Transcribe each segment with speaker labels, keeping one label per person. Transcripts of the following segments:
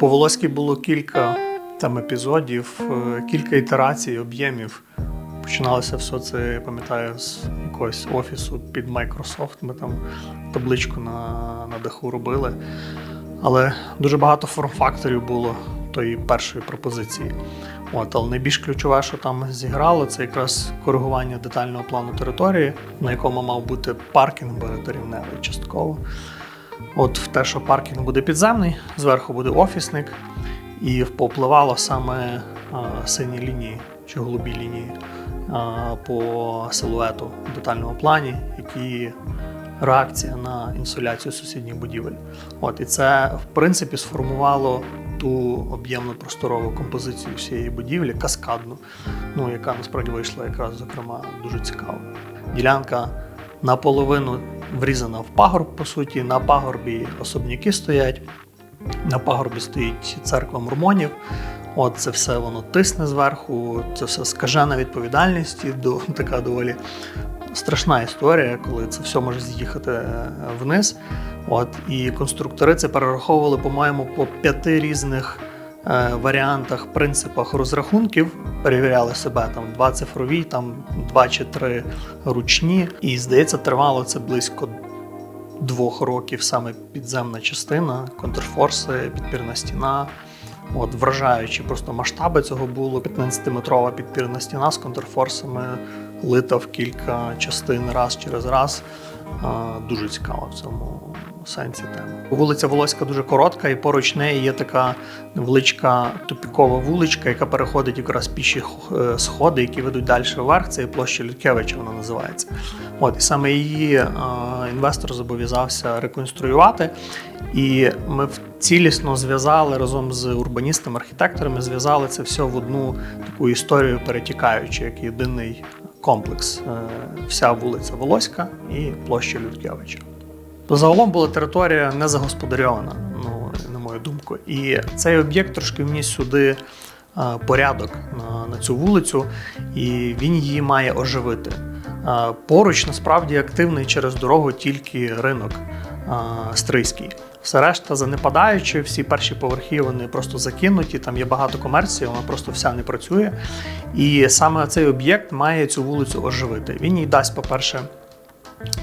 Speaker 1: По Волоській було кілька там епізодів, е, кілька ітерацій, об'ємів. Починалося все це, я пам'ятаю, з якогось офісу під Microsoft. Ми там табличку на, на даху робили. Але дуже багато форм-факторів було тої першої пропозиції. От, але найбільш ключове, що там зіграло, це якраз коригування детального плану території, на якому мав бути паркінг багаторівневий частково. От в те, що паркінг буде підземний, зверху буде офісник, і попливало саме сині лінії чи голубі лінії по силуету в детальному плані, які реакція на інсоляцію сусідніх будівель. От і це в принципі сформувало ту об'ємну просторову композицію всієї будівлі, каскадну, ну яка насправді вийшла якраз зокрема дуже цікаво. Ділянка наполовину врізана в пагорб, по суті, на пагорбі особняки стоять. На пагорбі стоїть церква мормонів. От це все воно тисне зверху, це все скажена відповідальність і до, така доволі страшна історія, коли це все може з'їхати е, вниз. От, і конструктори це перераховували, по-моєму, по п'яти різних е, варіантах, принципах розрахунків. Перевіряли себе там два цифрові, там два чи три ручні. І здається, тривало це близько двох років саме підземна частина, контрфорси, підпірна стіна. От, вражаючи просто масштаби цього було 15-метрова підпірна стіна з контрфорсами, лита в кілька частин раз через раз. Дуже цікаво в цьому сенсі тема. Вулиця Волоська дуже коротка, і поруч неї є така невеличка тупікова вуличка, яка переходить якраз піші е, сходи, які ведуть далі вверх. Це є площа Людкевича, вона називається. От і саме її е, інвестор зобов'язався реконструювати. І ми цілісно зв'язали разом з урбаністами, архітекторами, зв'язали це все в одну таку історію, перетікаючи як єдиний комплекс. Е, Вся вулиця Волоська і площа Людкевича. Загалом була територія не загосподарьована, ну, на мою думку. І цей об'єкт трошки вніс сюди порядок на, на цю вулицю, і він її має оживити. Поруч насправді активний через дорогу тільки ринок Стрийський. Все решта занепадаючи, всі перші поверхи вони просто закинуті, там є багато комерції, вона просто вся не працює. І саме цей об'єкт має цю вулицю оживити. Він їй дасть, по-перше,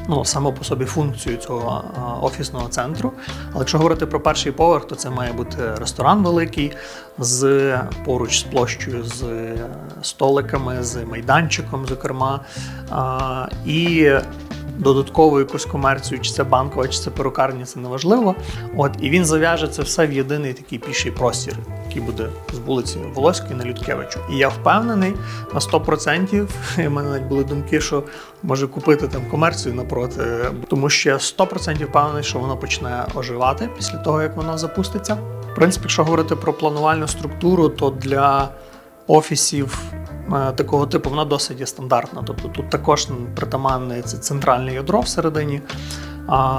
Speaker 1: ну, само по собі функцію цього офісного центру. Але якщо говорити про перший поверх, то це має бути ресторан великий з поруч з площею, з е, столиками, з майданчиком, зокрема. І додаткову якусь комерцію, чи це банкова, чи це перукарня, це неважливо. От, і він зав'яже це все в єдиний такий піший простір, який буде з вулиці Волоської на Людкевичу. І я впевнений на 100%, і в мене навіть були думки, що може купити там комерцію напроти, тому що я 100% впевнений, що воно почне оживати після того, як воно запуститься. В принципі, якщо говорити про планувальну структуру, то для офісів е, такого типу вона досить є стандартна. Тобто тут також притаманне це центральне ядро всередині,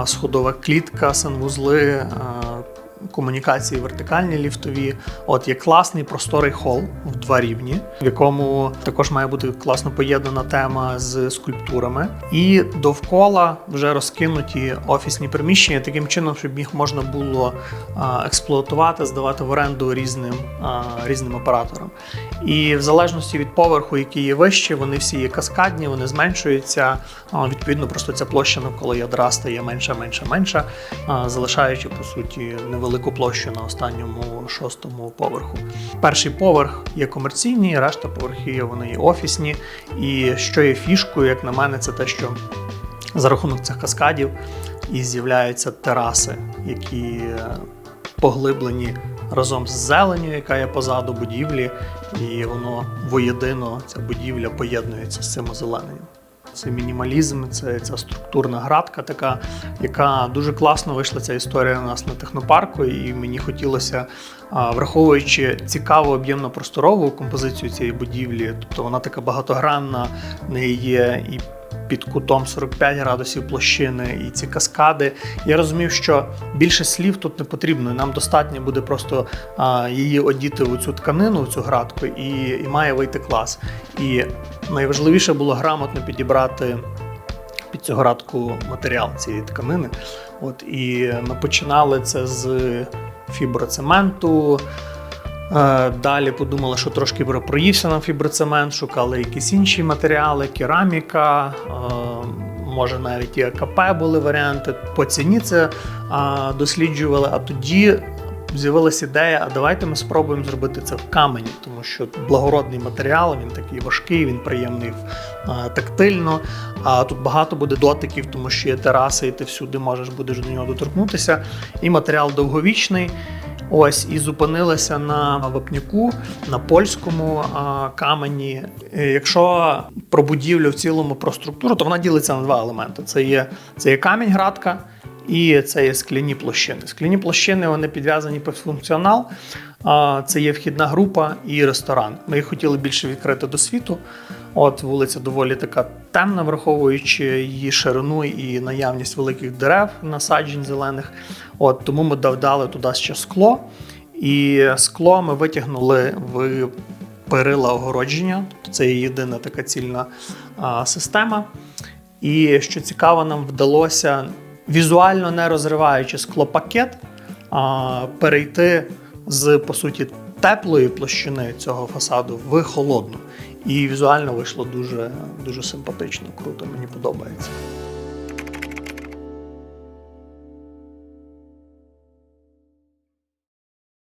Speaker 1: сходова клітка, санвузли. Комунікації вертикальні ліфтові, от є класний просторий хол в два рівні, в якому також має бути класно поєднана тема з скульптурами, і довкола вже розкинуті офісні приміщення таким чином, щоб їх можна було експлуатувати, здавати в оренду різним, різним операторам. І в залежності від поверху, який є вище, вони всі є каскадні, вони зменшуються. Відповідно, просто ця площа навколо ядра стає менша, менша, менша, залишаючи по суті невелику площу на останньому шостому поверху. Перший поверх є комерційний, решта поверхів вони є офісні. І що є фішкою, як на мене, це те, що за рахунок цих каскадів і з'являються тераси, які е, поглиблені разом з зеленю, яка є позаду будівлі, і воно воєдино ця будівля поєднується з цим озелененням. Це мінімалізм, це ця структурна градка, така, яка дуже класно вийшла ця історія у нас на технопарку, і мені хотілося, враховуючи цікаву об'ємно просторову композицію цієї будівлі, тобто вона така багатогранна, в неї є і під кутом 45 градусів площини, і ці каскади. Я розумів, що більше слів тут не потрібно. Нам достатньо буде просто її одіти у цю тканину, у цю градку, і, і має вийти клас. І найважливіше було грамотно підібрати під цю градку матеріал цієї тканини. От і ми починали це з фіброцементу. Е, Далі подумали, що трошки проївся нам фіброцемент, шукали якісь інші матеріали, кераміка, е, може навіть і АКП були варіанти. По ціні це е, досліджували. А тоді з'явилася ідея: а давайте ми спробуємо зробити це в камені, тому що благородний матеріал, він такий важкий, він приємний тактильно. А тут багато буде дотиків, тому що є тераси, і ти всюди можеш будеш до нього доторкнутися. І матеріал довговічний. Ось і зупинилися на вапняку, на польському а, камені. Е, Якщо про будівлю в цілому про структуру, то вона ділиться на два елементи: це є, це є камінь градка. І це є скляні площини. Скляні площини вони підв'язані під функціонал. А, Це є вхідна група і ресторан. Ми їх хотіли більше відкрити до світу. От вулиця доволі така темна, враховуючи її ширину і наявність великих дерев, насаджень зелених. От тому ми додали туди ще скло. І скло ми витягнули в перила огородження. Тобто Це є єдина така цільна а, система. І що цікаво, нам вдалося візуально не розриваючи склопакет, а, перейти з по суті теплої площини цього фасаду в холодну. І візуально вийшло дуже, дуже симпатично, круто, мені подобається.